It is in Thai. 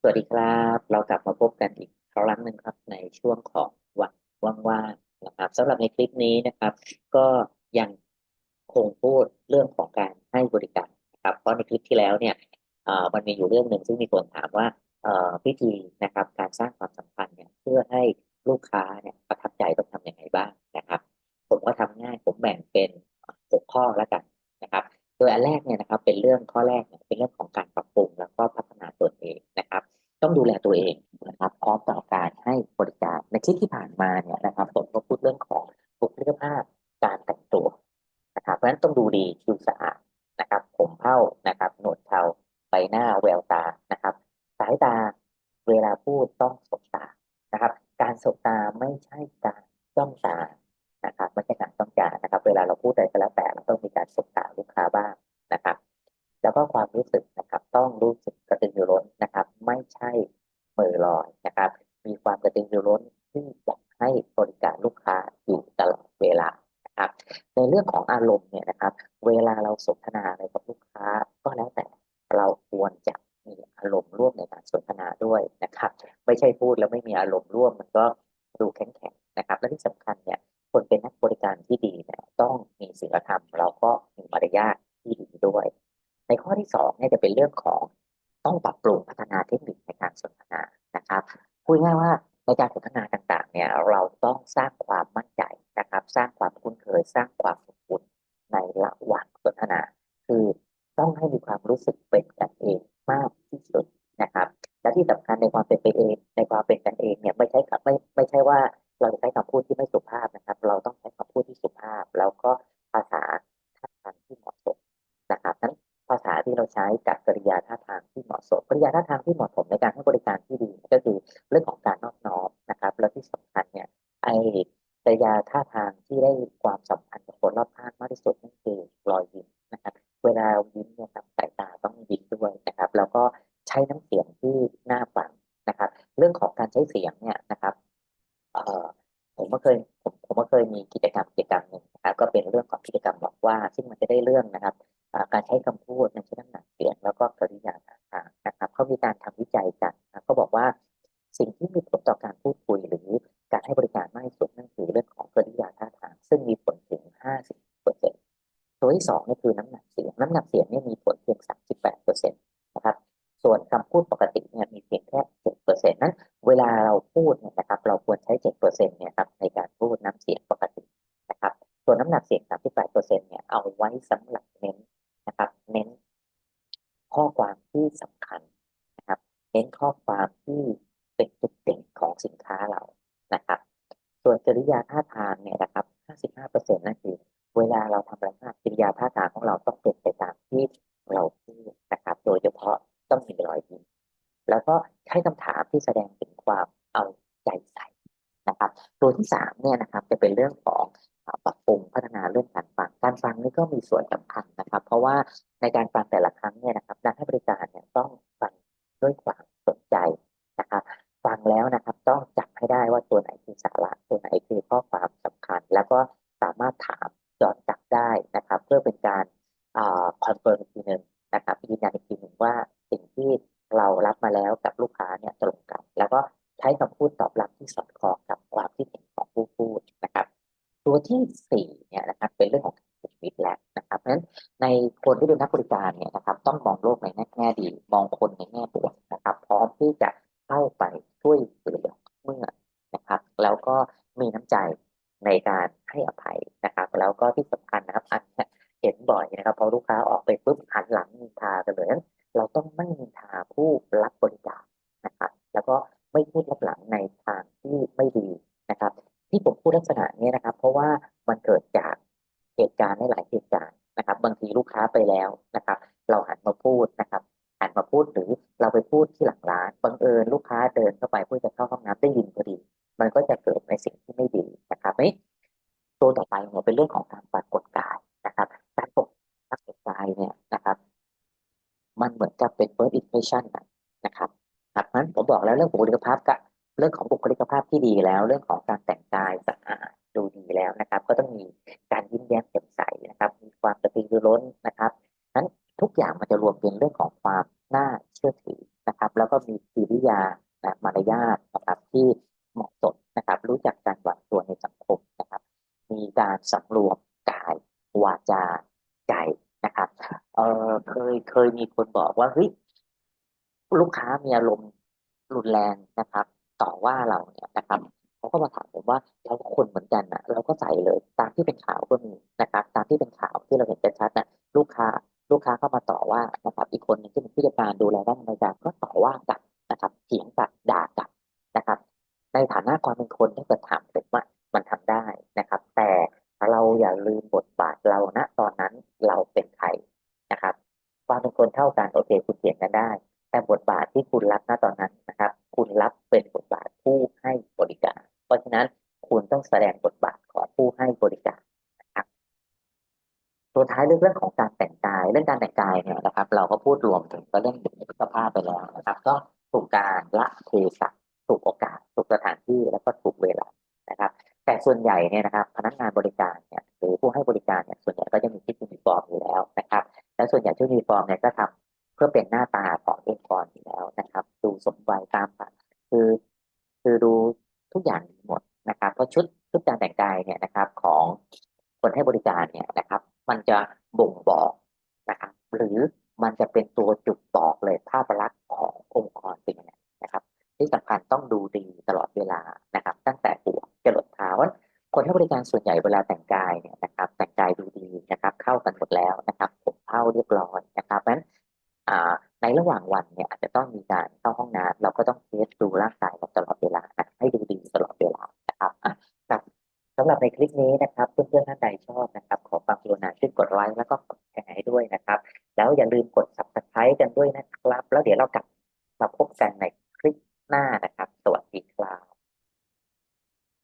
สวัสดีครับ เรากลับมาพบกันอีกครั้งหนึ่งครับในช่วงของวันว่างๆนะครับสำหรับในคลิปนี้นะครับ ก็ยังคงพูดเรื่องของการให้บริการนะครับ เพราะในคลิปที่แล้วเนี่ยมันมีอยู่เรื่องหนึ่งซึ่งมีคนถามว่าพิธีนะครับการสร้างความสัมพันธ์เนี่ยเพื่อให้ลูกค้าเนี่ยประทับใจต้องทำอยังไงบ้างนะครับ ผมก็ทำง่ายผมแบ่งเป็นหกข้อแล้วกันนะครับ โดยอันแรกเนี่ยนะครับเป็นเรื่องข้อแรกเนี่ยเป็นเรื่องของการปรับปรุงแล้วก็พัฒ ต้องดูแลตัวเองนะครับพร้อมต่อการให้บริการในคลิปที่ผ่านมาเนี่ยนะครับผมก็พูดเรื่องของบุคลิกภาพการแต่งตัวนะครับเพราะฉะนั้นต้องดูดีดูสะอาดนะครับ ผมเผ้านะครับหนวดเขาใบหน้าแววตานะครับ สายตาเวลาพูดต้องสบตานะครับ การสบตาไม่ใช่การจ้องตานะครับไม่ใช่การต้องการนะครับ เวลาเราพูดอะไรก็แล้วแต่เราต้องมีการสบตาลูกค้าบ้าง เรื่องของอารมณ์เนี่ยนะครับ เวลาเราสนทนาอะไรกับลูกค้า ก็แล้วแต่เราควรจะมีอารมณ์ร่วมในการสนทนาด้วยนะครับ ไม่ใช่พูดแล้วไม่มีอารมณ์ร่วมมันก็ดูแข็งๆนะครับ และที่สำคัญเนี่ยคนเป็นนักบริการที่ดีเนี่ยต้องมีศีลธรรมเราก็มีมารยาทที่ดีด้วย ในข้อที่สองเนี่ยจะเป็นเรื่องของต้องปรับปรุงพัฒนาเทคนิคในการสนทนานะครับพูดง่ายว่าในการสนทนาต่างๆเนี่ยเราต้องสร้างความมั่นใจนะครับ สร้างความคุ้นเคยสร้างความอบอุ่นในระหว่างสนทนา คือต้องให้มีความรู้สึกเป็นกันเองมากที่สุด นะครับ และที่สำคัญในความเป็นไปเอง ในความเป็นกันเองเนี่ยไม่ใช่กับไม่ไม่ใช่ว่าเราจะใช้คำพูดที่ไม่สุภาพนะครับ เราต้องใช้คำพูดที่สุภาพ แล้วก็ภาษาท่าทางที่เหมาะสมนะครับนั้นภาษาที่เราใช้กับกริยาท่าทางที่เหมาะสมกริยาท่าทางที่เหมาะสมในการให้บริการที่ดีก็คือเรื่องของการนอบน้อมนะครับ แล้วที่สำคัญเนี่ยไอกริยาท่าทางที่ได้ความสัมพันธ์กับคนรอบข้างมากที่สุดนั่นคือรอยยิ้มนะครับ เวลายิ้มเนี่ยครับสายตาต้องยิ้มด้วยนะครับ แล้วก็ ใช้น้ำเสียงที่น่าฟังนะครับ เรื่องของการใช้เสียงเนี่ยนะครับผมก็เคยผมผมก็เคยมีกิจกรรมกิจกรรมหนึ่งนะครับก็เป็นเรื่องของกิจกรรมบอกว่า ซึ่งมันจะได้เรื่องนะครับการใช้คำพูดในใช้น้ำหนักเสียงแล้วก็กริยาท่าทางนะครับเขามีการทำวิจัยกันนะเขาบอกว่าสิ่งที่มีผลต่อการพูดคุยหรือการให้บริการมากที่สุดนั่นคือเรื่องของกริยาท่าทาง ซึ่งมีผลถึง 50เปอร์เซ็นต์ตัวที่สองนี่คือน้ำหนักเสียง น้ำหนักเสียงนี่มีผล 38%เนี่ยครับในการพูดน้ำเสียงปกตินะครับส่วนน้ำหนักเสียงสามที่แปดเปอร์เซ็นเนี่ยเอาไว้สำหรับเน้นนะครับเน้นข้อความที่สำคัญนะครับเน้นข้อความที่เป็นจุดเด่นของสินค้าเรานะครับ ส่วนจริยาท่าทางเนี่ยนะครับห้าสิบห้าเปอร์เซ็นต์นั่นคือเวลาเราทำรายรากจริยาท่าทางของเราต้องเป็นไปตามที่เราพูดนะครับ โดยเฉพาะต้องมีรอยยิ้มแล้วก็ใช้คำถามที่แสดง นะครับตัวที่สามเนี่ยนะครับจะเป็นเรื่องของปรับปรุงพัฒนาเรื่องการฟังการฟังนี่ก็มีส่วนสำคัญนะครับ เพราะว่าในการฟังแต่ละครั้งเนี่ยนะครับการให้บริการเนี่ยต้องฟังด้วยความสนใจนะครับฟังแล้วนะครับต้องจับให้ได้ว่าตัวไหนคือสาระตัวไหนคือข้อความสำคัญ แล้วก็สามารถถามย้อนกลับได้นะครับ เพื่อเป็นการคอนเฟิร์มอีกทีหนึ่งนะครับยืนยันอีกทีหนึ่งว่าสิ่งที่เรารับมาแล้วกับลูกค้าเนี่ยตรงกันแล้วก็ ใช้คำพูดตอบรับที่สอดคล้องกับความคิดเห็นของผู้พูดนะครับ ตัวที่สี่เนี่ยนะครับเป็นเรื่องของบุคลิกแล้วนะครับเพราะฉะนั้นในคนที่เป็นนักบริการเนี่ยนะครับ ต้องมองโลกในแง่ดี มองคนในแง่บวกนะครับ พร้อมที่จะเข้าไปช่วยเหลือเมื่อนะครับ แล้วก็มีน้ำใจในการให้อภัยนะครับ แล้วก็ที่สำคัญนะครับอันนี้เห็นบ่อยนะครับพอลูกค้าออกไปปุ๊บหันหลังนินทากันเลยเราต้องไม่นินทาผู้รับ นะครับบางทีลูกค้าไปแล้วนะครับ เราหันมาพูดนะครับหันมาพูดหรือเราไปพูดที่หลังร้านบังเอิญลูกค้าเดินเข้าไปเพื่อจะเข้าห้องน้ำได้ยินพอดี มันก็จะเกิดในสิ่งที่ไม่ดีนะครับนี่ตัวต่อไปเนี่ยเป็นเรื่องของการปรากฏกายนะครับการปรากฏกายเนี่ยนะครับ มันเหมือนกับเป็น first impression นะครับครับนั้นผมบอกแล้วเรื่องบุคลิกภาพกับเรื่องของบุคลิกภาพที่ดีแล้ว เรื่องของการแต่งกายสะอาดดูดีแล้วนะครับ ก็ต้องมี นะครับนั้นทุกอย่างเป็นเรื่องของความน่าเชื่อถือนะครับ แล้วก็มีฝีริยานะมารยาทนะครับที่เหมาะสมนะครับ รู้จักการวางตัวในสังคมนะครับ มีการสำรวมกายวาจาใจนะครับเออเคยเคยมีคนบอกว่าเฮ้ยลูกค้ามีอารมณ์รุนแรงนะครับ ต่อว่าเราเนี่ยนะครับเขาก็มาถามผมว่าเราคนเหมือนกันนะเราก็ใส่เลย ตามที่เป็นข่าวก็มีนะครับ ตามที่เป็นข่าว นะครับอีกคนหนึงที่เป็นผู้จัดการดูแลด้านบริการก็ต่อว่ากลับนะครับเถียงกลับด่ากลับนะครับ ในฐานะความเป็นคนถ้าเกิดถามผมว่ามันทำได้นะครับ แต่เราอย่าลืมบทบาทเราณตอนนั้นเราเป็นใครนะครับ ความเป็นคนเท่ากันโอเค คุณเถียงกันได้ แต่บทบาทที่คุณรับณตอนนั้นนะครับ คุณรับเป็นบทบาทผู้ให้บริการ เพราะฉะนั้นคุณต้องแสดงบทบาทของผู้ให้บริการนะครับตัวท้ายเรื่องเรื่องของการ ภาพไปแล้วนะครับ ก็ถูกการละเทศะถูกโอกาสถูกสถานที่แล้วก็ถูกเวลานะครับ แต่ส่วนใหญ่เนี่ยนะครับ พนักงานบริการเนี่ยหรือผู้ให้บริการเนี่ยส่วนใหญ่ก็จะมีชุดยูนิฟอร์มอยู่แล้วนะครับ และส่วนใหญ่ชุดยูนิฟอร์มเนี่ยก็ทำเพื่อเป็นหน้าตาขององค์กรอยู่แล้วนะครับ ดูสมวัยตามคือ คือดูทุกอย่างหมดนะครับ เพราะชุดชุดการแต่งกายเนี่ยนะครับของคนให้บริการเนี่ยนะครับ มันจะบ่งบอกนะครับ หรือ มันจะเป็นตัวจุดบอกเลยภาพลักษณ์ขององค์กรเป็นยังนะครับ ที่สำคัญต้องดูดีตลอดเวลานะครับ ตั้งแต่หัวจรดเท้าคนให้บริการส่วนใหญ่เวลาแต่งกายเนี่ยนะครับ แต่งกายดูดีนะครับ เข้ากันหมดแล้วนะครับผมเผ้าเรียบร้อยนะครับนั้นในระหว่างวันเนี่ยอาจจะต้องมีการเข้าห้องน้ำเราก็ต้องเทสดูร่างกายตลอดเวลาให้ดูดีตลอดเวลานะครับครับสำหรับในคลิปนี้นะครับเพื่อนๆท่านใดชอบนะครับ ขอความกรุณาช่วยกดไลค์แล้วก็กดแชร์ให้ด้วยนะครับ แล้วอย่าลืมกด subscribe กันด้วยนะครับ แล้วเดี๋ยวเรากลับมาพบกันในคลิปหน้านะ